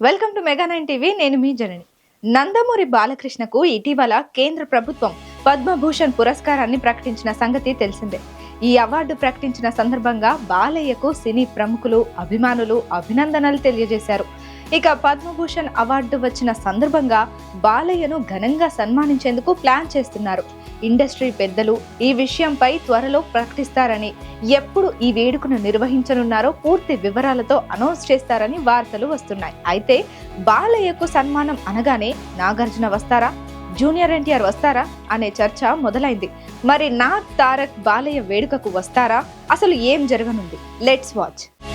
Welcome to mega nine TV నేను మీ జనని. నందమూరి బాలకృష్ణకు ఇటీవల కేంద్ర ప్రభుత్వం పద్మభూషణ్ పురస్కారాన్ని ప్రకటించిన సంగతి తెలిసిందే. ఈ అవార్డు ప్రకటించిన సందర్భంగా బాలయ్యకు సినీ ప్రముఖులు అభిమానులు అభినందనలు తెలియజేశారు. ఇక పద్మభూషణ్ అవార్డు వచ్చిన సందర్భంగా బాలయ్యను ఘనంగా సన్మానించేందుకు ప్లాన్ చేస్తున్నారు. ఇండస్ట్రీ పెద్దలు ఈ విషయంపై త్వరలో ప్రకటిస్తారని ఎప్పుడు ఈ వేడుకను నిర్వహించనున్నారో పూర్తి వివరాలతో అనౌన్స్ చేస్తారని వార్తలు వస్తున్నాయి. అయితే బాలయ్యకు సన్మానం అనగానే నాగార్జున వస్తారా? జూనియర్ ఎన్టీఆర్ వస్తారా? అనే చర్చ మొదలైంది. మరి నా తారక్ బాలయ్య వేడుకకు వస్తారా? అసలు ఏం జరగనుంది? Let's watch.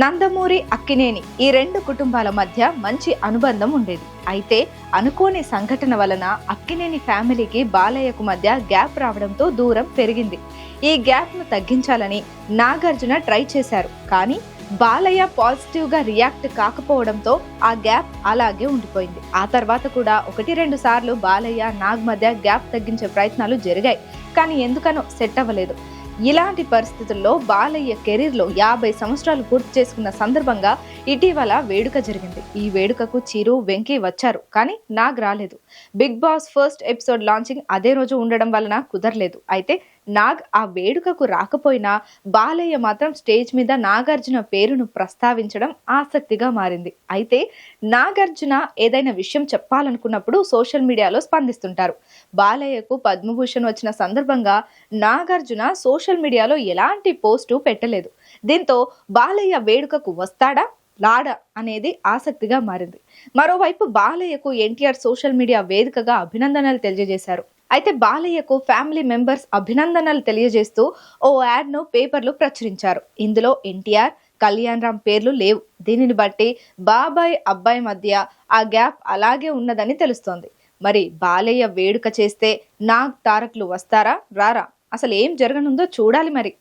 నందమూరి అక్కినేని ఈ రెండు కుటుంబాల మధ్య మంచి అనుబంధం ఉండేది. అయితే అనుకోని సంఘటన వలన అక్కినేని ఫ్యామిలీకి బాలయ్యకు మధ్య గ్యాప్ రావడంతో దూరం పెరిగింది. ఈ గ్యాప్ను తగ్గించాలని నాగార్జున ట్రై చేశారు. కానీ బాలయ్య పాజిటివ్గా రియాక్ట్ కాకపోవడంతో ఆ గ్యాప్ అలాగే ఉండిపోయింది. ఆ తర్వాత కూడా ఒకటి రెండు సార్లు బాలయ్య నాగ్ మధ్య గ్యాప్ తగ్గించే ప్రయత్నాలు జరిగాయి. కానీ ఎందుకనో సెట్ అవ్వలేదు. ఇలాంటి పరిస్థితుల్లో బాలయ్య కెరీర్లో యాభై సంవత్సరాలు పూర్తి చేసుకున్న సందర్భంగా ఇటీవల వేడుక జరిగింది. ఈ వేడుకకు చిరు వెంకీ వచ్చారు కానీ నాకు రాలేదు. Bigg Boss first episode launching అదే రోజు ఉండడం వలన కుదరలేదు. అయితే నాగ్ ఆ వేడుకకు రాకపోయినా బాలయ్య మాత్రం స్టేజ్ మీద నాగార్జున పేరును ప్రస్తావించడం ఆసక్తిగా మారింది. అయితే నాగార్జున ఏదైనా విషయం చెప్పాలనుకున్నప్పుడు సోషల్ మీడియాలో స్పందిస్తుంటారు. బాలయ్యకు పద్మభూషణ్ వచ్చిన సందర్భంగా నాగార్జున సోషల్ మీడియాలో ఎలాంటి పోస్టు పెట్టలేదు. దీంతో బాలయ్య వేడుకకు వస్తాడా? లాడా? అనేది ఆసక్తిగా మారింది. మరోవైపు బాలయ్యకు ఎన్టీఆర్ సోషల్ మీడియా వేదికగా అభినందనలు తెలియజేశారు. అయితే బాలయ్యకు ఫ్యామిలీ మెంబర్స్ అభినందనలు తెలియజేస్తూ ఓ యాడ్ను పేపర్లు ప్రచురించారు. ఇందులో ఎన్టీఆర్ కళ్యాణ్ రామ్ పేర్లు లేవు. దీనిని బట్టి బాబాయ్ అబ్బాయి మధ్య ఆ గ్యాప్ అలాగే ఉన్నదని తెలుస్తోంది. మరి బాలయ్య వేడుక చేస్తే నాగ్ తారక్లు వస్తారా? రారా? అసలు ఏం జరగనుందో చూడాలి మరి.